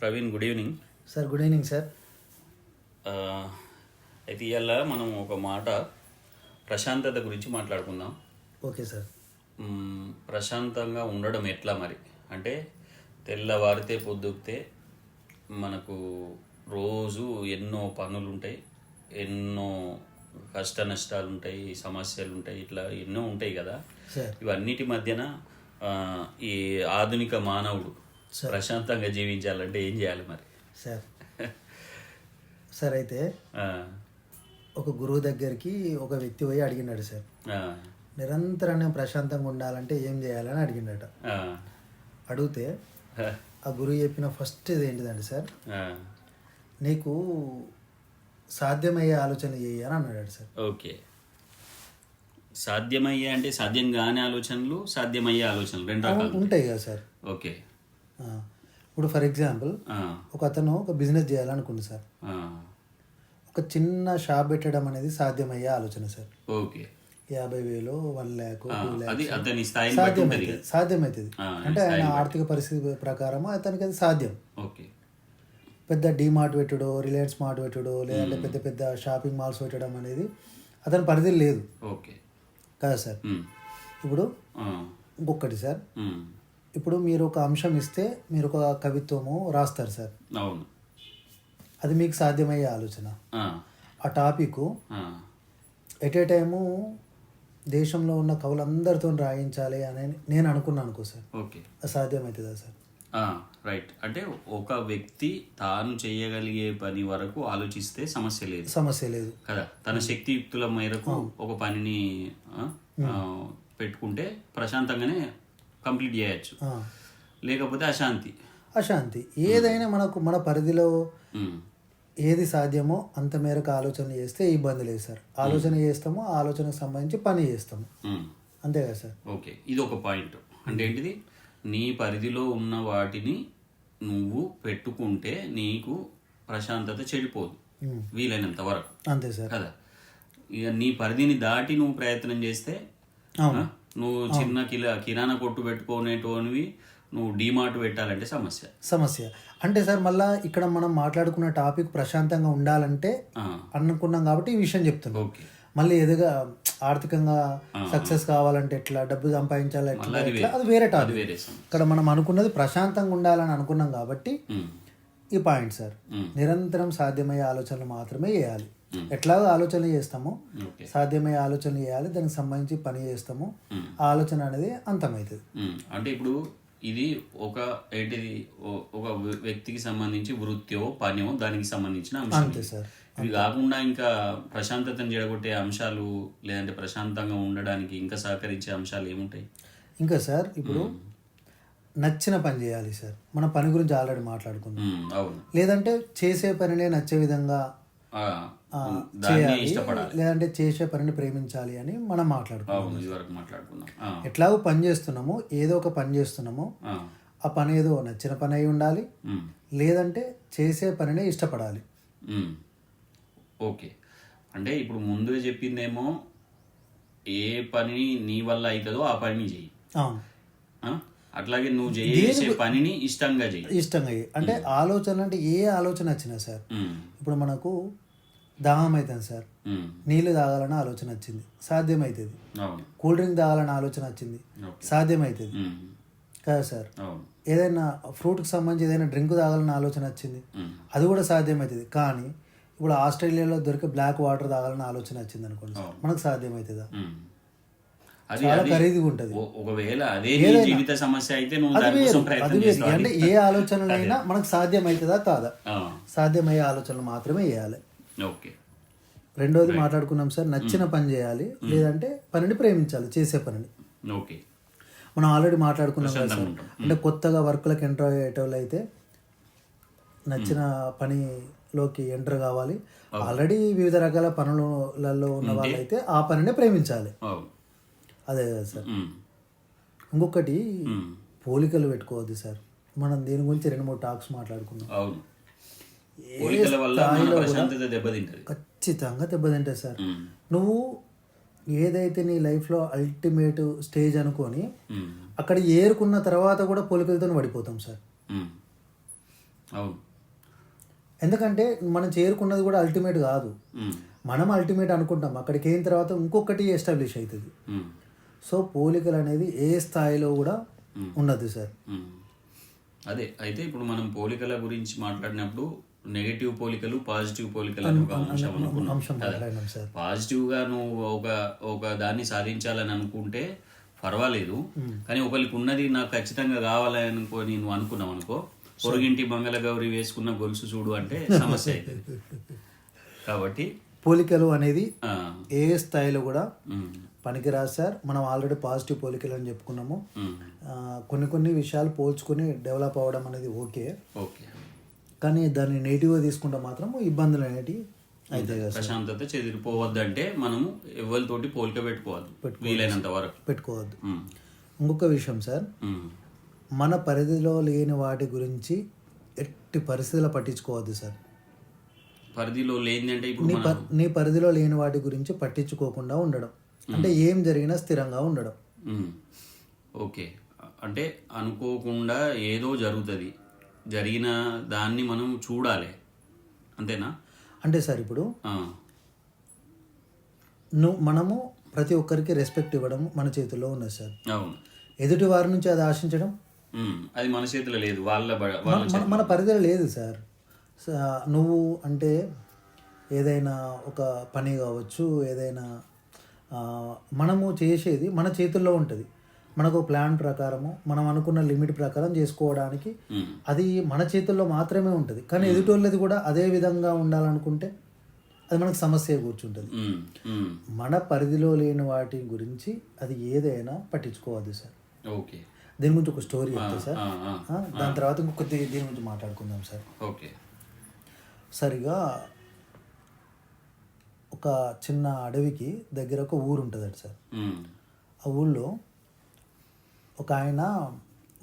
Praveen good evening. Sir good evening sir. అయితే ఇవాళ మనం ఒక మాట ప్రశాంతత గురించి మాట్లాడుకుందాం. Okay sir. ప్రశాంతంగా ఉండడం ఎట్లా మరి? అంటే తెల్లవారితే పొద్దుకితే మనకు రోజు ఎన్నో పనులు ఉంటాయి ఎన్నో కష్ట నష్టాలు ఉంటాయి సమస్యలు ఉంటాయి ఇట్లా ఎన్నో ఉంటాయి కదా. ఇవన్నిటి మధ్యన ఈ ఆధునిక మానవుడు ప్రశాంతంగా జీవించాలంటే ఏం చేయాలి మరి? సార్. సార్ అయితే ఒక గురువు దగ్గరికి ఒక వ్యక్తి పోయి అడిగినాడు సార్. నిరంతరం నేను ప్రశాంతంగా ఉండాలంటే ఏం చేయాలని అడిగినాడు ఆ, అడిగితే ఆ గురువు చెప్పిన ఫస్ట్ ఇది ఏంటిదండి సార్ నీకు సాధ్యమయ్యే ఆలోచన చేయి అని అన్నాడు సార్. ఓకే. సాధ్యమయ్యే అంటే సాధ్యం కాని ఆలోచనలు సాధ్యమయ్యే ఆలోచనలు రెండు ఉంటాయి కదా సార్. ఓకే. ఇప్పుడు ఫర్ ఎగ్జాంపుల్ ఒక అతను ఒక బిజినెస్ చేయాలనుకుంది సార్. ఒక చిన్న షాప్ పెట్టడం అనేది సాధ్యమయ్యే ఆలోచన సార్. ఓకే. యాభై వేలు వన్ ల్యాక్ టూ ల్యాక్ సాధ్యమవుతుంది సాధ్యమవుతుంది అంటే ఆయన ఆర్థిక పరిస్థితి ప్రకారం అతనికి అది సాధ్యం. ఓకే. పెద్ద డీమార్ట్ పెట్టుడో రిలయన్స్ మార్ట్ పెట్టుడో లేదంటే పెద్ద పెద్ద షాపింగ్ మాల్స్ పెట్టడం అనేది అతని పరిధి లేదు. ఓకే. కదా సార్. ఇప్పుడు ఇంకొకటి సార్. ఇప్పుడు మీరు ఒక అంశం ఇస్తే మీరు ఒక కవిత్వము రాస్తారు సార్. అవును. అది మీకు సాధ్యమయ్యే ఆలోచన. ఆ, టాపిక్ ఎట్ ఏ టైము దేశంలో ఉన్న కవులందరితో రాయించాలి అని నేను అనుకున్నాను అనుకో సార్. ఓకే. అది సాధ్యమవుతుందా సార్? రైట్. అంటే ఒక వ్యక్తి తాను చేయగలిగే పని వరకు ఆలోచిస్తే సమస్య లేదు. సమస్య లేదు. కదా? తన శక్తియుక్తుల మేరకు ఒక పనిని పెట్టుకుంటే ప్రశాంతంగానే కంప్లీట్ చేయొచ్చు. లేకపోతే అశాంతి. అశాంతి. ఏదైనా మనకు మన పరిధిలో ఏది సాధ్యమో అంత మేరకు ఆలోచన చేస్తే ఇబ్బంది లేదు సార్. ఆలోచన చేస్తాము ఆలోచనకు సంబంధించి పని చేస్తాము. అంతే కదా సార్? ఓకే. ఇది ఒక పాయింట్. అంటే ఏంటిది? నీ పరిధిలో ఉన్న వాటిని నువ్వు పెట్టుకుంటే నీకు ప్రశాంతత చెడిపోదు. వీలైనంత వరకు. అంతే సార్. కదా? ఇక నీ పరిధిని దాటి నువ్వు ప్రయత్నం చేస్తే నువ్వు చిన్న కిలా కిరాణా కొట్టు పెట్టుకునేటోనివి నువ్వు డీమార్ట్ పెట్టాలంటే సమస్య. సమస్య. అంటే సార్ మళ్ళా ఇక్కడ మనం మాట్లాడుకున్న టాపిక్ ప్రశాంతంగా ఉండాలంటే అనుకున్నాం కాబట్టి ఈ విషయం చెప్తున్నాం. ఓకే. మళ్ళీ ఎదుగా ఆర్థికంగా సక్సెస్ కావాలంటే ఎట్లా డబ్బు సంపాదించాలి ఎట్లా అది ఎట్లా అది వేరే. టాపిక్. ఇక్కడ మనం అనుకున్నది ప్రశాంతంగా ఉండాలని అనుకున్నాం కాబట్టి ఈ పాయింట్ సార్. నిరంతరం సాధ్యమయ్యే ఆలోచనలు మాత్రమే చేయాలి. ఎట్లాగో ఆలోచనలు చేస్తామో సాధ్యమయ్యే ఆలోచనలు చేయాలి దానికి సంబంధించి పని చేస్తాము. ఆ ఆలోచన అనేది అంతమవుతుంది. ఉమ్, అంటే ఇప్పుడు ఇది ఒక ఏంటిది? ఒక వ్య- వ్యక్తికి సంబంధించి వృత్తియో పనియో దానికి సంబంధించిన అంశం అంతే సార్. ఇవి కాకుండా ఇంకా ప్రశాంతతను జడగొట్టే అంశాలు లేదంటే ప్రశాంతంగా ఉండడానికి ఇంకా సహకరించే అంశాలు ఏముంటాయి? ఇంకా సార్ ఇప్పుడు నచ్చిన పని చేయాలి సార్. మన పని గురించి ఆల్రెడీ మాట్లాడుకుందాం లేదంటే చేసే పనినే నచ్చే విధంగా చేయాలి. ఇష్టపడాలి. లేదంటే చేసే పనిని ప్రేమించాలి అని మనం మాట్లాడుకున్నాం ఎట్లాగో పని చేస్తున్నామో ఏదో ఒక పని చేస్తున్నామో ఆ, పని ఏదో నచ్చిన పని అయి ఉండాలి. లేదంటే చేసే పనినే ఇష్టపడాలి. ఓకే. అంటే ఇప్పుడు ముందుగా చెప్పిందేమో ఏ పని నీ వల్ల అవుతుందో ఆ పనిని చెయ్యి? అట్లాగే నువ్వు చేసే పనిని ఇష్టంగా చెయ్యి. ఇష్టంగా. అంటే ఆలోచన అంటే ఏ ఆలోచన వచ్చినా సార్. ఇప్పుడు మనకు దాహం అవుతుంది సార్. ఉమ్, నీళ్ళు తాగాలని ఆలోచన వచ్చింది. సాధ్యమవుతుంది అవును. కూల్ డ్రింక్ తాగాలని ఆలోచన వచ్చింది. సాధ్యమవుతుంది కదా సార్. ఏదైనా ఫ్రూట్కి సంబంధించి ఏదైనా డ్రింక్ తాగాలని ఆలోచన వచ్చింది. అది కూడా సాధ్యమవుతుంది కానీ ఇప్పుడు ఆస్ట్రేలియాలో దొరికే బ్లాక్ వాటర్ తాగాలని ఆలోచన వచ్చింది అనుకోండి సార్. మనకు సాధ్యమవుతుందా చాలా ఖరీదుగా ఉంటుంది. ఒకవేళ అదే జీవిత సమస్య అయితే అంటే ఏ ఆలోచనలైనా మనకు సాధ్యమవుతుందా కాదా? సాధ్యమయ్యే ఆలోచనలు మాత్రమే చేయాలి. ఓకే. రెండోది మాట్లాడుకున్నాం సార్ నచ్చిన పని చేయాలి లేదంటే పనిని ప్రేమించాలి చేసే పనిని. ఓకే. మనం ఆల్రెడీ మాట్లాడుకున్నాం కదా సార్. అంటే కొత్తగా వర్క్లకు ఎంటర్ అయ్యేటోళ్ళు అయితే నచ్చిన పనిలోకి ఎంటర్ కావాలి. ఆల్రెడీ వివిధ రకాల పనులలో ఉన్న వాళ్ళైతే ఆ పనిని ప్రేమించాలి. అవును అదే కదా సార్. ఇంకొకటి పోలికలు పెట్టుకోవద్దు సార్. మనం దీని గురించి రెండు మూడు టాక్స్ మాట్లాడుకున్నాం. వల్ల మన ప్రశాంతత దెబ్బతింటది. ఖచ్చితంగా దెబ్బతింటాయి సార్. నువ్వు ఏదైతే నీ లైఫ్లో అల్టిమేట్ స్టేజ్ అనుకొని అక్కడ ఏరుకున్న తర్వాత కూడా పోలికలతో పడిపోతాం సార్. అవును. ఎందుకంటే మనం చేరుకున్నది కూడా అల్టిమేట్ కాదు. మనం అల్టిమేట్ అనుకుంటాం. అక్కడికి అయిన తర్వాత ఇంకొకటి ఎస్టాబ్లిష్ అవుతుంది. సో పోలికలు అనేది ఏ స్థాయిలో కూడా ఉండదు సార్. అదే అయితే ఇప్పుడు మనం పోలికల గురించి మాట్లాడినప్పుడు నెగటివ్ పోలికలు పాజిటివ్ పోలికలు అని ఒక అంశం అనుకున్నాం అంశం మాట్లాడినాం సార్. పాజిటివ్గా నువ్వు ఒక ఒక దాన్ని సాధించాలని అనుకుంటే పర్వాలేదు. కానీ ఒకరికి ఉన్నది నాకు ఖచ్చితంగా కావాలని అనుకో నేను అనుకున్నావు అనుకో. పొరుగింటి మంగళ గౌరి వేసుకున్న గొలుసు చూడు అంటే సమస్య అవుతుంది కాబట్టి పోలికలు అనేది ఏ స్థాయిలో కూడా పనికిరాదు సార్. మనం ఆల్రెడీ పాజిటివ్ పోలికలు అని చెప్పుకున్నాము. కొన్ని కొన్ని విషయాలు పోల్చుకొని డెవలప్ అవ్వడం అనేది ఓకే. ఓకే. కానీ దాన్ని నెగిటివ్గా తీసుకుంటే మాత్రం ఇబ్బందులు అనేటివి సార్. ప్రశాంతత చెదిరిపోవద్దంటే మనము ఎవరితోటి పోలిక పెట్టుకోవద్దు. వీలైనంత వరకు. పెట్టుకోవద్దు. ఇంకొక విషయం సార్. మన పరిధిలో లేని వాటి గురించి ఎట్టి పరిస్థితుల్లో పట్టించుకోవద్దు సార్. పరిధిలో లేనిదంటే ఇప్పుడు నీ మనం ప- నీ పరిధిలో లేని వాటి గురించి పట్టించుకోకుండా ఉండడం. అంటే ఏం జరిగినా స్థిరంగా ఉండడం. ఓకే. అంటే అనుకోకుండా ఏదో జరుగుతుంది. జరిగిన దాన్ని మనం చూడాలి. అంతేనా? అంటే సార్ ఇప్పుడు నువ్వు మనము ప్రతి ఒక్కరికి రెస్పెక్ట్ ఇవ్వడం మన చేతుల్లో ఉన్నది సార్. అవును. ఎదుటి వారి నుంచి అది ఆశించడం? అది మన చేతిలో లేదు. వాళ్ళ మన పరిధిలో లేదు సార్. నువ్వు అంటే ఏదైనా ఒక పని కావచ్చు ఏదైనా మనము చేసేది మన చేతుల్లో ఉంటుంది. మనకు ప్లాన్ ప్రకారము మనం అనుకున్న లిమిట్ ప్రకారం చేసుకోవడానికి అది మన చేతుల్లో మాత్రమే ఉంటుంది. కానీ ఎదుటి వాళ్ళది కూడా అదే విధంగా ఉండాలనుకుంటే అది మనకు సమస్య కూర్చుంటుంది. మన పరిధిలో లేని వాటి గురించి అది ఏదైనా పట్టించుకోవద్దు సార్. ఓకే. దీని గురించి ఒక స్టోరీ చెప్తా సార్. దాని తర్వాత ఇంకొక ది- దీని గురించి మాట్లాడుకుందాం సార్. ఓకే. సరిగా ఒక చిన్న అడవికి దగ్గర ఒక ఊరు ఉంటుందట సార్. ఆ ఊళ్ళో ఒక ఆయన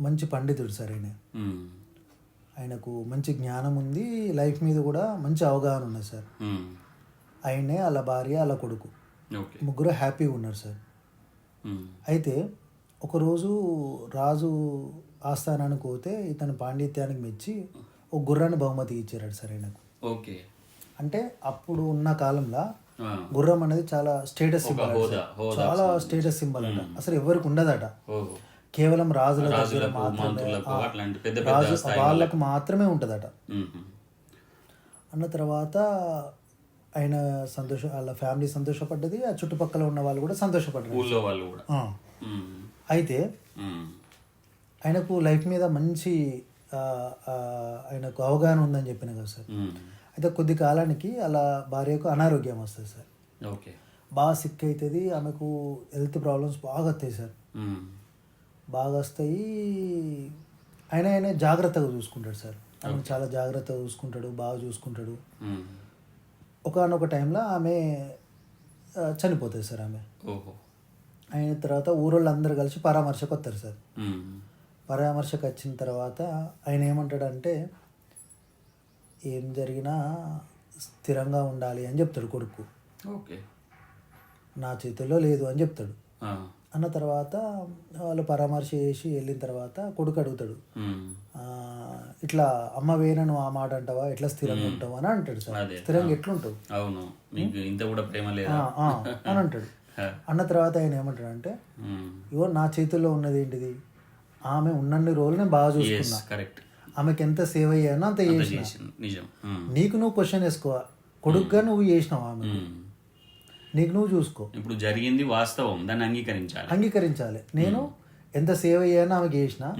మంచి పండితుడు సార్ ఆయన. ఆయనకు మంచి జ్ఞానం ఉంది లైఫ్ మీద కూడా మంచి అవగాహన ఉన్నది సార్. ఆయనే వాళ్ళ భార్య వాళ్ళ కొడుకు. ముగ్గురు హ్యాపీగా ఉన్నారు సార్. అయితే ఒకరోజు రాజు ఆస్థానానికి పోతే ఇతని పాండిత్యానికి మెచ్చి ఒక గుర్రాన్ని బహుమతి ఇచ్చారట సార్ ఆయనకు. ఓకే. అంటే అప్పుడు ఉన్న కాలంలో గుర్రం అనేది చాలా స్టేటస్ సింబల్ చాలా స్టేటస్ సింబల్ అంట. అసలు ఎవరికి ఉండదట. కేవలం రాజుల దగ్గర మాత్రమే రాజు వాళ్ళకు మాత్రమే ఉంటుందట. అన్న తర్వాత ఆయన సంతోష వాళ్ళ ఫ్యామిలీ సంతోషపడ్డది ఆ చుట్టుపక్కల ఉన్న వాళ్ళు కూడా సంతోషపడ్డారు. ఊళ్ళో వాళ్ళు కూడా. అయితే ఆయనకు లైఫ్ మీద మంచి ఆయనకు అవగాహన ఉందని చెప్పిన కదా సార్. అయితే కొద్ది కాలానికి అలా భార్యకు అనారోగ్యం వస్తుంది సార్. ఓకే. బాగా సిక్ అవుతుంది ఆమెకు హెల్త్ ప్రాబ్లమ్స్ బాగా వస్తాయి సార్. బాగా వస్తాయి ఆయన ఆయన జాగ్రత్తగా చూసుకుంటాడు సార్. ఆమె చాలా జాగ్రత్తగా చూసుకుంటాడు బాగా చూసుకుంటాడు. ఒకనొక టైంలో ఆమె చనిపోతుంది సార్ ఆమె. అయిన తర్వాత ఊరోళ్ళు అందరు కలిసి పరామర్శకు వస్తారు సార్ పరామర్శకు వచ్చిన తర్వాత ఆయన ఏమంటాడంటే ఏం జరిగినా స్థిరంగా ఉండాలి అని చెప్తాడు కొడుకు. ఓకే. నా చేతుల్లో లేదు అని చెప్తాడు. అన్న తర్వాత వాళ్ళు పరామర్శ చేసి వెళ్ళిన తర్వాత కొడుకు అడుగుతాడు. ఉమ్, "ఆ, ఇట్లా అమ్మ వేనా నువ్వు ఆ మాట అంటావా? ఎట్లా స్థిరంగా ఉంటావు? అని అంటాడు సార్. స్థిరంగా ఎట్లుంటావు? అవును. అని అంటాడు. అన్న తర్వాత ఆయన ఏమంటాడు అంటే ఇగో నా చేతుల్లో ఉన్నది ఏంటిది? ఆమె ఉన్నన్ని రోజులు నేను బాగా చూసుకున్నా. కరెక్ట్ ఆమెకి ఎంత సేవ్ అయ్యానో అంత చేసిన. నీకు నువ్వు క్వశ్చన్ వేసుకో. కొడుకుగా నువ్వు చేసినావు ఆమె. నీకు నువ్వు చూసుకో. ఇప్పుడు జరిగింది వాస్తవం దాన్ని అంగీకరించాలి. అంగీకరించాలి. నేను ఎంత సేవ్ అయ్యానో ఆమెకి చేసిన.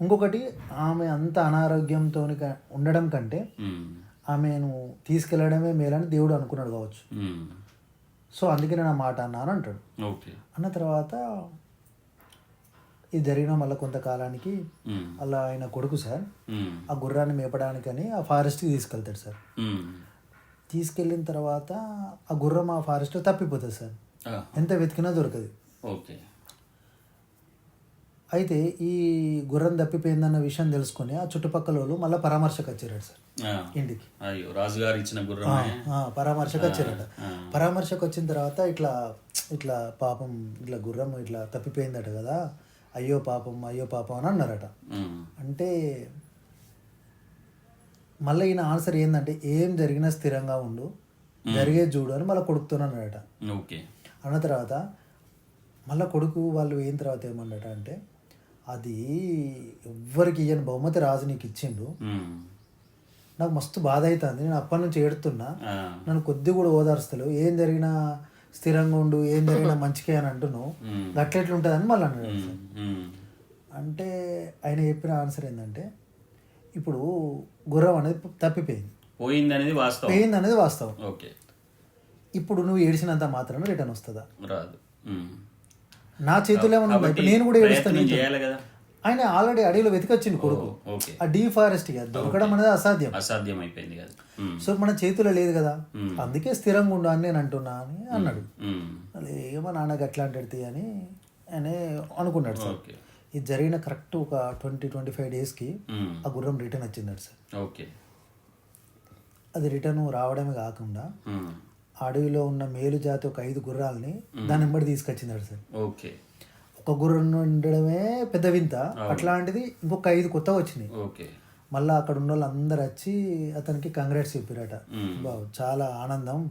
ఇంకొకటి ఆమె అంత అనారోగ్యంతో ఉండడం కంటే ఆమెను తీసుకెళ్ళడమే మేలని దేవుడు అనుకున్నాడు కావచ్చు. సో అందుకే నేను ఆ మాట అన్నాను అంటాడు. అన్న తర్వాత ఇది జరిగిన మళ్ళీ కొంతకాలానికి అలా ఆయన కొడుకు సార్ ఆ గుర్రాన్ని మేపడానికని ఆ ఫారెస్ట్కి తీసుకెళ్తాడు సార్. తీసుకెళ్ళిన తర్వాత ఆ గుర్రం ఆ ఫారెస్ట్లో తప్పిపోతుంది సార్. ఎంత వెతికినా దొరకదు. ఓకే. అయితే ఈ గుర్రం తప్పిపోయిందన్న విషయం తెలుసుకొని ఆ చుట్టుపక్కల వాళ్ళు మళ్ళీ పరామర్శకు వచ్చారట సార్ ఇంటికి. అయ్యో రాజుగారు ఇచ్చిన గుర్రమే. ఆ, పరామర్శకు వచ్చారట. పరామర్శకు వచ్చిన తర్వాత ఇట్లా ఇట్లా పాపం ఇట్లా గుర్రం ఇట్లా తప్పిపోయిందట కదా. అయ్యో పాపం అయ్యో పాపం అని అన్నారట. అంటే మళ్ళీ ఈయన ఆన్సర్ ఏంటంటే ఏం జరిగినా స్థిరంగా ఉండు. జరిగేది చూడు అని మళ్ళీ కొడుకుతో అన్నాడట ఓకే. అన్న తర్వాత మళ్ళీ కొడుకు వాళ్ళు అయిన తర్వాత ఏమన్నాడట అంటే అది ఎవ్వరికి ఇయ్యని బహుమతి రాజు నీకు ఇచ్చిండు. నాకు మస్తు బాధ అవుతుంది నేను అప్పటి నుంచి ఏడుతున్నా నన్ను కొద్ది కూడా ఓదార్స్తలేవు. ఏం జరిగినా స్థిరంగా ఉండు ఏం జరిగినా మంచికే అని అంటున్నావు. గట్లెట్లుంటుందని మళ్ళీ అన్నాడు. అంటే ఆయన చెప్పిన ఆన్సర్ ఏంటంటే ఇప్పుడు గుర్రం అనేది తప్పిపోయింది. పోయింది అనేది వాస్తవం. పోయింది అనేది వాస్తవం. ఓకే. ఇప్పుడు నువ్వు ఏడిచినంత మాత్రాన రిటర్న్ వస్తుందా? రాదు. నా చేతుల్లో ఏమన్నా నేను కూడా ఏడుస్తాను కదా. ఆయన ఆల్రెడీ అడవిలో వెతికొచ్చింది కొడుకు. ఆ డీఫారెస్ట్గా దొరకడం అనేది అసాధ్యం. అసాధ్యం అయిపోయింది కదా సో మన చేతిలో లేదు కదా. అందుకే స్థిరంగా ఉండు అని నేను అంటున్నా అని అన్నాడు. ఏమో నాన్నకి ఎట్లా అంటే అని ఆయన అనుకున్నాడు సార్. ఓకే. ఇది జరిగిన కరెక్ట్ ఒక ట్వంటీ ట్వంటీ ఫైవ్ డేస్కి ఆ గుర్రం రిటర్న్ వచ్చిందట సార్. ఓకే. అది రిటర్న్ రావడమే కాకుండా అడవిలో ఉన్న మేలు జాతి ఒక ఐదు గుర్రాలని దాని వెంబడి తీసుకొచ్చిందట సార్. ఓకే. ఒక గుర్రం ఉండడమే పెద్ద వింత. అట్లాంటిది ఇంకొక ఐదు కొత్తగా వచ్చినాయి. ఓకే. మళ్ళీ అక్కడ ఉన్న వాళ్ళు అందరు వచ్చి అతనికి కంగ్రాట్స్ చెప్పారట. బావ్ చాలా ఆనందం.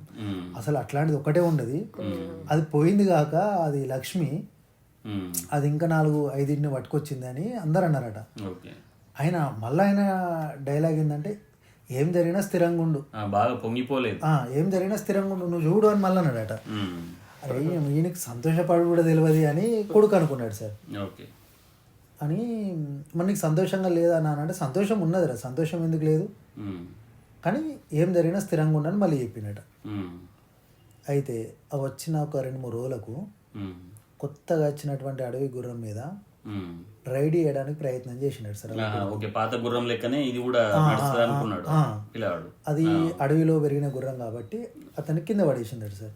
అసలు అట్లాంటిది ఒకటే ఉండదు. అది పోయింది కాక అది లక్ష్మి అది ఇంకా నాలుగు ఐదింటిని పట్టుకొచ్చింది అని అందరు అన్నారట ఆయన మళ్ళీ ఆయన డైలాగ్ ఏంటంటే ఏం జరిగినా స్థిరంగా ఉండు. బాగా పొంగిపోలేదు. ఏం జరిగినా స్థిరంగా ఉండు నువ్వు చూడు అని మళ్ళీ అన్నాడట. అరే ఈయనకి సంతోషపడు కూడా తెలియదు అని కొడుకు అనుకున్నాడు సార్. ఓకే. అని మరి నీకు సంతోషంగా లేదా నాన్న అంటే సంతోషం ఉన్నదిరా సంతోషం ఎందుకు లేదు? కానీ ఏం జరిగినా స్థిరంగా ఉండని మళ్ళీ చెప్పినట. అయితే వచ్చిన ఒక రెండు మూడు రోజులకు కొత్తగా వచ్చినటువంటి అడవి గుర్రం మీద. రైడ్ చేయడానికి ప్రయత్నం చేసినాడు సార్ ఓకే పాత గుర్రం లెక్కనే ఇది కూడా అనుకున్నాడు. పిల్లవాడు. అది అడవిలో పెరిగిన గుర్రం కాబట్టి అతన్ని కింద పడేసిందట సార్.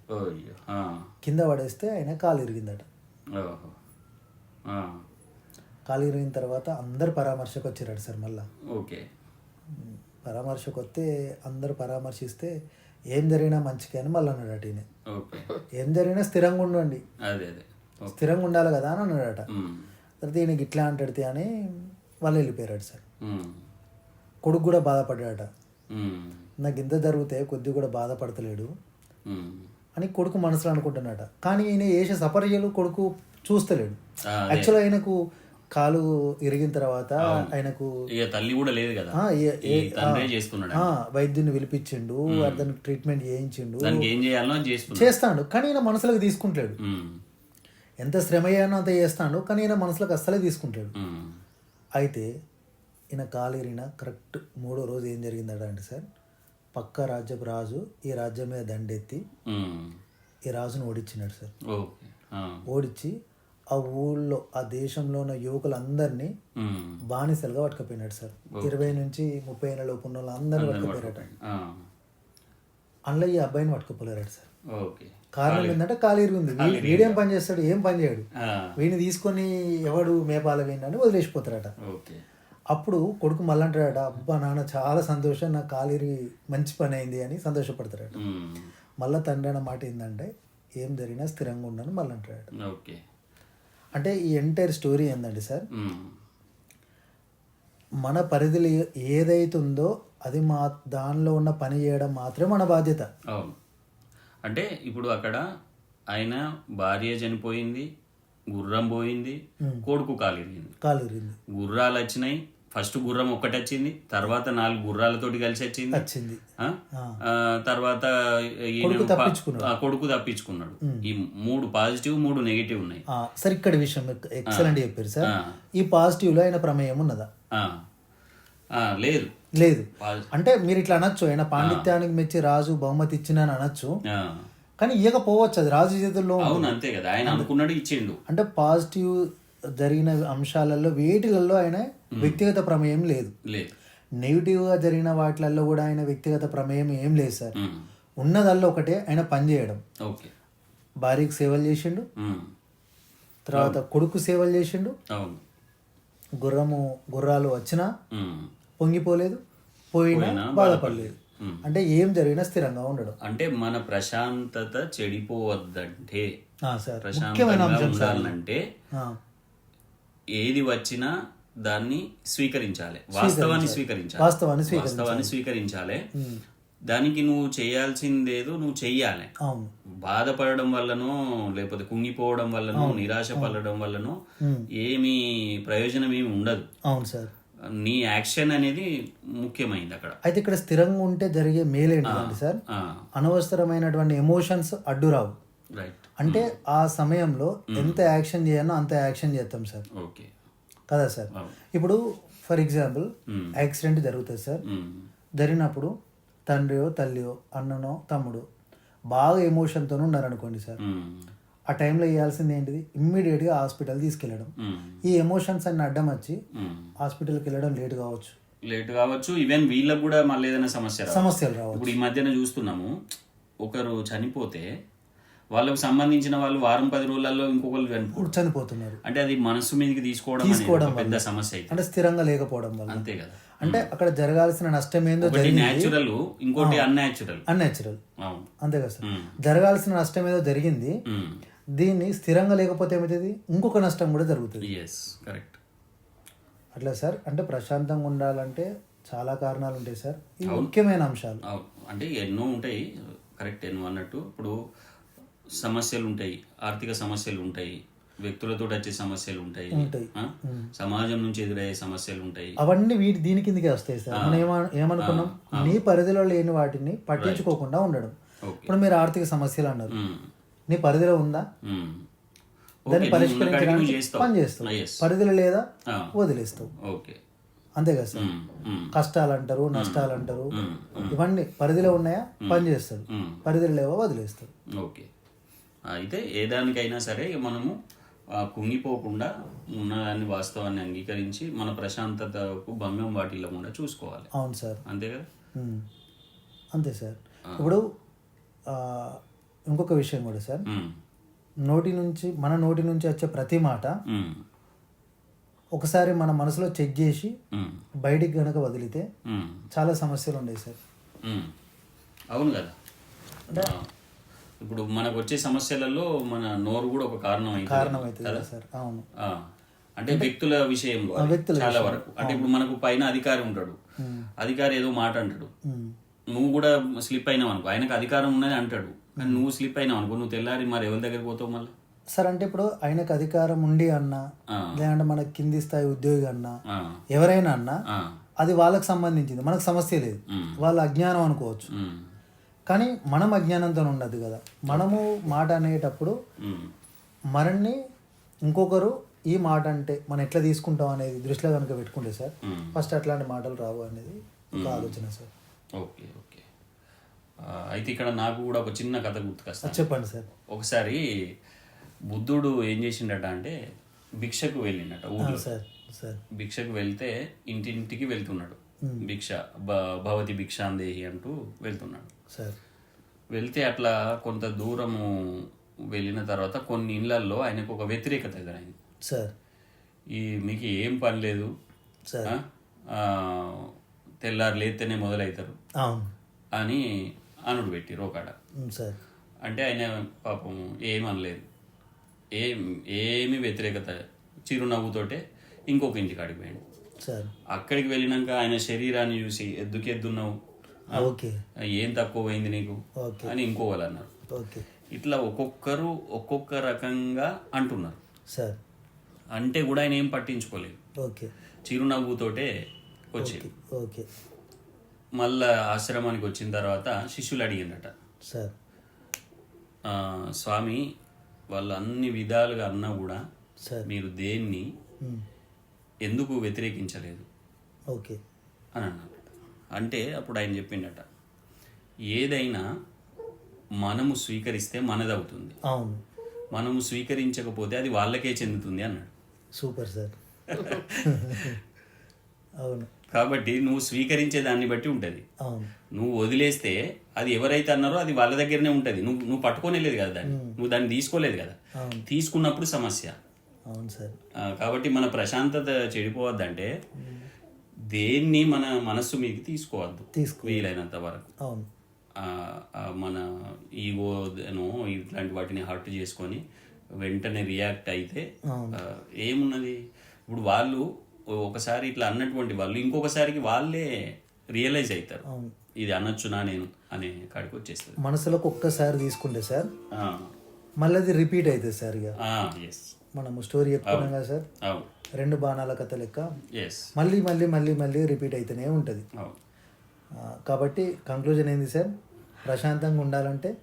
కింద పడేస్తే ఆయన కాలు ఇరిగిందట. కాలు ఇరిగిన తర్వాత అందరు పరామర్శకు వచ్చారట సార్ మళ్ళా. ఓకే. పరామర్శకు వస్తే అందరు పరామర్శిస్తే ఏం జరిగినా మంచిగా అని మళ్ళీ ఈయన. ఓకే. ఏం జరిగినా స్థిరంగా ఉండండి. అదే అదే. స్థిరంగా ఉండాలి కదా అని అన్నాడట. ఉమ్, తర్వాత ఈయనకి ఇట్లా అంటాడితే అని వాళ్ళు వెళ్ళిపోయారట సార్. ఉమ్, కొడుకు కూడా బాధపడ్డాడట. ఉమ్, నాకు ఇంత జరిగితే కొద్ది కూడా బాధపడతలేడు. అని కొడుకు మనసులో అనుకుంటున్నాడట. కానీ ఈయన వేసే సపర్యలు కొడుకు చూస్తలేడు. ఆ, యాక్చువల్గా ఆయనకు కాలు ఇరిగిన తర్వాత ఆయనకు తల్లి కూడా లేదు కదా. వైద్యుని పిలిపించిండు అతనికి ట్రీట్మెంట్ చేయించిండు. చేస్తాడు. కానీ ఈయన మనసులోకి తీసుకుంటాడు ఎంత శ్రమ అయ్యానో అంత చేస్తాడు కానీ ఈయన మనసులోకి అస్సలే తీసుకుంటాడు. అయితే ఈయన కాలు ఇరిగిన కరెక్ట్ మూడో రోజు ఏం జరిగిందట అంటే సార్ పక్క రాజ్యపు రాజు ఈ రాజ్యం మీద దండెత్తి ఈ రాజును ఓడించినాడు సార్. ఓడించి ఆ ఊళ్ళో ఆ దేశంలో ఉన్న యువకులందరినీ బానిసలుగా పట్టుకుపోయినాడు సార్. ఇరవై నుంచి ముప్పై ఏళ్ళ లోపు ఉన్న వాళ్ళందరినీ పట్టుకుపోయారట. అందులో ఈ అబ్బాయిని పట్టుకుపోలేరట సార్. ఓకే. కారణం ఏంటంటే కాలు ఇరిగింది వీ- వీడేం పని చేస్తాడు ఏం పని చేయడు. వీడిని తీసుకొని ఎవడు మేపాల వీడిని వదిలేసిపోతారట. ఓకే. అప్పుడు కొడుకు మళ్ళీ అంటాడట అబ్బా నాన్న చాలా సంతోషం నా కాలిరి మంచి పని అయింది అని సంతోషపడతారట. ఉమ్, మళ్ళీ తండ్రి అన్న మాట ఏంటంటే ఏం జరిగినా స్థిరంగా ఉండని మళ్ళీ అంటాడట ఓకే. అంటే ఈ ఎంటైర్ స్టోరీ ఏందండి సార్? మన పరిధిలో ఏదైతుందో అది మా దానిలో ఉన్న పని చేయడం మాత్రమే మన బాధ్యత. అంటే ఇప్పుడు అక్కడ ఆయన భార్య చనిపోయింది గుర్రం పోయింది కొడుకు కాలిరిగింది. కాలిరింది గుర్రాలు వచ్చినాయి. ఫస్ట్ గుర్రం ఒక్కటి వచ్చింది తర్వాత నాలుగు గుర్రాలతోటి కలిసి వచ్చింది. వచ్చింది. తర్వాత కొడుకు తప్పించుకున్నాడు. ఆ, కొడుకు తప్పించుకున్నాడు. ఈ మూడు పాజిటివ్ మూడు నెగిటివ్ ఉన్నాయి. సార్ ఇక్కడ విషయం ఎక్సలెంట్ చెప్పారు సార్. ఈ పాజిటివ్లో ఆయన ప్రమేయం ఉన్నదా? లేదు. లేదు. అంటే మీరు ఇట్లా అనొచ్చు ఆయన పాండిత్యానికి మెచ్చి రాజు బహుమతి ఇచ్చిన అని అనొచ్చు. కానీ ఇవ్వకపోవచ్చు అది రాజు చేతుల్లో. అవును అంతే కదా. ఆయన అనుకున్నాడు ఇచ్చిండు. అంటే పాజిటివ్ జరిగిన అంశాలలో వేటిలలో ఆయన వ్యక్తిగత ప్రమేయం లేదు. నెగిటివ్గా జరిగిన వాటిలలో కూడా ఆయన వ్యక్తిగత ప్రమేయం ఏం లేదు సార్. ఉన్నదల్లో ఒకటే ఆయన పని చేయడం. ఓకే. భార్యకి సేవలు చేసిండు. తర్వాత కొడుకు సేవలు చేసిండు. గుర్రము గుర్రాలు వచ్చినా. పొంగిపోలేదు పోయినా బాధపడలేదు. అంటే ఏం జరిగినా స్థిరంగా ఉండడం. అంటే మన ప్రశాంతత చెడిపోవద్దంటే ప్రశాంతంగా ఉండాలంటే ఏది వచ్చినా దాన్ని స్వీకరించాలి. వాస్తవాన్ని స్వీకరించాలి. వాస్తవాన్ని స్వీకరించాలి. దానికి నువ్వు చేయాల్సిందేదో నువ్వు చెయ్యాలి. బాధపడడం వల్లనో లేకపోతే కుంగిపోవడం వల్లనో నిరాశ పడడం వల్లనో ఏమి ప్రయోజనం ఏమి ఉండదు. అవును సార్. నీ యాక్షన్ అనేది ముఖ్యమైంది అక్కడ. అయితే ఇక్కడ స్థిరంగా ఉంటే జరిగే మేలు ఏంటంటే సార్? అనవసరమైనటువంటి ఎమోషన్స్ అడ్డు రావు. రైట్ అంటే ఆ సమయంలో ఎంత యాక్షన్ చేయాలో అంత యాక్షన్ చేస్తాం సార్. ఓకే కదా సార్? ఇప్పుడు ఫర్ ఎగ్జాంపుల్ యాక్సిడెంట్ జరుగుతుంది సార్. జరిగినప్పుడు తండ్రియో తల్లియో అన్ననో తమ్ముడు బాగా ఎమోషన్తో ఉన్నారనుకోండి సార్. ఆ టైంలో చేయాల్సింది ఏంటిది? ఇమ్మీడియట్గా హాస్పిటల్ తీసుకెళ్ళడం. ఈ ఎమోషన్స్ అన్ని అడ్డం వచ్చి హాస్పిటల్కి వెళ్ళడం లేట్ కావచ్చు. లేట్ కావచ్చు. ఈవెన్ వీళ్ళకి కూడా మళ్ళీ ఏదైనా సమస్య. సమస్యలు రావచ్చు. ఇప్పుడు ఈ మధ్యన చూస్తున్నాము ఒకరు చనిపోతే వాళ్ళకు సంబంధించిన వాళ్ళు వారం పది రోజులలో ఇంకొకరు చనిపో ఇప్పుడు చనిపోతున్నారు అంటే అది మనసు మీదకి తీసుకోవడం ఒక పెద్ద సమస్య అంటే స్థిరంగా లేకపోవడం వల్ల. అంతే కదా. అంటే అక్కడ జరగాల్సిన నష్టం ఏందో న్యాచురల్ ఇంకోటి అన్యాచురల్ అన్యాచురల్ అవును. అంతే కదా సార్. జరగాల్సిన నష్టం ఏదో జరిగింది. దీన్ని స్థిరంగా లేకపోతే ఏమవుతుంది? ఇంకొక నష్టం కూడా జరుగుతుంది. ఎస్ కరెక్ట్ అట్లా సార్ అంటే ప్రశాంతంగా ఉండాలంటే చాలా కారణాలు ఉంటాయి సార్. ఇవి ముఖ్యమైన అంశాలు. అంటే ఎన్నో ఉంటాయి. కరెక్ట్ ఎన్నో అన్నట్టు. ఇప్పుడు సమస్యలు ఉంటాయి. ఆర్థిక సమస్యలు ఉంటాయి. వ్యక్తులతో వచ్చే సమస్యలు ఉంటాయి? సమాజం నుంచి ఎదురయ్యే సమస్యలు ఉంటాయి. అవన్నీ వీటి దీని కిందకే వస్తాయి సార్. మనం ఏమ ఏమనుకున్నాం? నీ పరిధిలో లేని వాటిని పట్టించుకోకుండా ఉండడం. ఇప్పుడు మీరు ఆర్థిక సమస్యలు అన్నారు. నీ పరిధిలో ఉందా. దాన్ని ఉన్న పరిష్కరించడానికి. పని చేస్తావు Ah. పరిధిలో లేదా ఆ. వదిలేస్తావు ఓకే అంతే కదా సార్. కష్టాలు అంటారు నష్టాలు అంటారు. ఇవన్నీ పరిధిలో ఉన్నాయా పని చేస్తాడు. పరిధిలో లేవో వదిలేస్తాడు ఓకే అయితే ఏ దానికైనా సరే మనము కుంగిపోకుండా ఉన్నదాన్ని వాస్తవాన్ని అంగీకరించి మన ప్రశాంతతకు భంగం వాటిల్లకుండా చూసుకోవాలి అవును సార్ అంతే కదా. అంతే సార్ ఇప్పుడు ఆ, ఇంకొక విషయం కూడా సార్. నోటి నుంచి మన నోటి నుంచి వచ్చే ప్రతి మాట. ఒకసారి మన మనసులో చెక్ చేసి. బయటికి గనక వదిలితే. చాలా సమస్యలు ఉన్నాయి సార్. అవును కదా? ఆ, ఇప్పుడు మనకు వచ్చే సమస్యలలో మన నోరు కూడా ఒక కారణం కారణం అవుతుంది సార్ అవును. అంటే వ్యక్తుల విషయంలో చాలా వరకు. అంటే ఇప్పుడు మనకు పైన అధికారి ఉంటాడు. అధికారి ఏదో మాట అంటాడు. నువ్వు కూడా స్లిప్ అయినావు అనుకో ఆయనకు అధికారం ఉన్నది అంటాడు. కానీ నువ్వు స్లిప్ అయినావు అనుకో నువ్వు తెల్లారి మరి ఎవరి దగ్గరికి పోతావు మళ్ళీ? సార్ అంటే ఇప్పుడు ఆయనకు అధికారం ఉండి అన్నా. లేదంటే మనకి కింది స్థాయి ఉద్యోగి అన్నా ఎవరైనా అన్నా అది వాళ్ళకి సంబంధించింది. మనకు సమస్య లేదు. వాళ్ళ అజ్ఞానం అనుకోవచ్చు. కానీ మనం అజ్ఞానంతో ఉండదు కదా. మనము మాట అనేటప్పుడు మనల్ని ఇంకొకరు ఈ మాట అంటే మనం ఎట్లా తీసుకుంటాం అనేది దృష్టిలో కనుక పెట్టుకుంటే సార్. ఫస్ట్ అట్లాంటి మాటలు రావు అనేది ఒక ఆలోచన సార్. ఓకే. అయితే ఇక్కడ నాకు కూడా ఒక చిన్న కథ గుర్తుకొస్తా. చెప్పండి సార్. ఒకసారి బుద్ధుడు ఏం చేసిండట అంటే భిక్షకు వెళ్ళిండట ఊళ్ళో సార్ సార్. భిక్షకు వెళ్తే ఇంటింటికి వెళ్తున్నాడు. భిక్ష భవతి భిక్షాందేహి అంటూ వెళ్తున్నాడు. సార్. వెళ్తే అట్లా కొంత దూరము వెళ్ళిన తర్వాత కొన్ని ఇళ్ళల్లో ఆయనకు ఒక వ్యతిరేకత ఎదురైంది. సార్. ఈ మీకు ఏం పని లేదు? తెల్లారు లేస్తేనే మొదలవుతారు అని అనుడు పెట్టి రోకాడ సార్. అంటే ఆయన పాపం ఏమనలేదు ఏం ఏమి వ్యతిరేకత చిరునవ్వుతోటే ఇంకొక ఇంటికి అడిగిపోయాడు సార్. అక్కడికి వెళ్ళినాక ఆయన శరీరాన్ని చూసి ఎద్దుకెద్దున్నావు ఓకే. ఏం తక్కువ పోయింది నీకు? ఓకే. అని ఇంకో వాళ్ళు అన్నారు. ఓకే. ఇట్లా ఒక్కొక్కరు ఒక్కొక్క రకంగా అంటున్నారు. సార్. అంటే కూడా ఆయన ఏం పట్టించుకోలేదు. ఓకే. చిరునవ్వుతోటే వచ్చి. ఓకే. మళ్ళా ఆశ్రమానికి వచ్చిన తర్వాత శిష్యులు అడిగిందట. సార్. "ఆ, స్వామి వాళ్ళు అన్ని విధాలుగా అన్నా కూడా సార్. మీరు దేన్ని ఎందుకు వ్యతిరేకించలేదు? ఓకే. అని అన్నారు. అంటే అప్పుడు ఆయన చెప్పిండట ఏదైనా మనము స్వీకరిస్తే మనదవుతుంది. అవును. మనము స్వీకరించకపోతే అది వాళ్ళకే చెందుతుంది అన్నాడు. Super sir. అవును. కాబట్టి నువ్వు స్వీకరించే దాన్ని బట్టి ఉంటుంది. నువ్వు వదిలేస్తే అది ఎవరైతే అన్నారో అది వాళ్ళ దగ్గరనే ఉంటుంది. నువ్వు నువ్వు పట్టుకోనేలేదు కదా దాన్ని. నువ్వు దాన్ని తీసుకోలేదు కదా. తీసుకున్నప్పుడు సమస్య. అవును సార్. కాబట్టి మన ప్రశాంతత చెడిపోవద్దంటే దేన్ని మన మనస్సు మీదకి తీసుకోవద్దు. తీసుకో. వీలైనంత వరకు. అవును. మన ఈగోను ఇట్లాంటి వాటిని హర్ట్ చేసుకొని వెంటనే రియాక్ట్ అయితే ఏమున్నది? ఇప్పుడు వాళ్ళు ఒకసారి ఇట్లా అన్నటువంటి వాళ్ళు ఇంకొకసారికి వాళ్ళే రియలైజ్ అవుతారు. ఇది అనొచ్చునా నేను అనే కాడికి వచ్చేస్తుంది. మనసులోకి ఒక్కసారి తీసుకుంటే సార్ మళ్ళీ అది రిపీట్ అవుతుంది సార్ ఇక. మనము స్టోరీ చెప్పుకున్నాం కదా సార్. రెండు బాణాల కథ లెక్క. మళ్ళీ మళ్ళీ మళ్ళీ మళ్ళీ రిపీట్ అయితేనే ఉంటుంది. కాబట్టి కంక్లూజన్ ఏంది సార్? ప్రశాంతంగా ఉండాలంటే.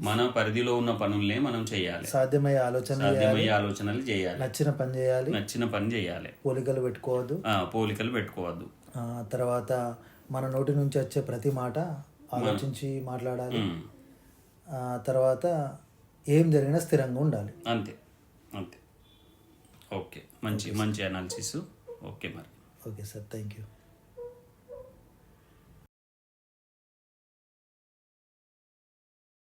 మన పరిధిలో ఉన్న పనులనే మనం చేయాలి. సాధ్యమయ్యే ఆలోచన సాధ్యమయ్యే ఆలోచనలు చేయాలి. నచ్చిన పని చేయాలి. నచ్చిన పని చేయాలి. పోలికలు పెట్టుకోవద్దు. పోలికలు పెట్టుకోవద్దు. తర్వాత మన నోటి నుంచి వచ్చే ప్రతి మాట ఆలోచించి మాట్లాడాలి. తర్వాత ఏం జరిగినా స్థిరంగా ఉండాలి. అంతే. అంతే. ఓకే. మంచి మంచి అనాలిసిస్ ఓకే మరి. Okay sir. Thank you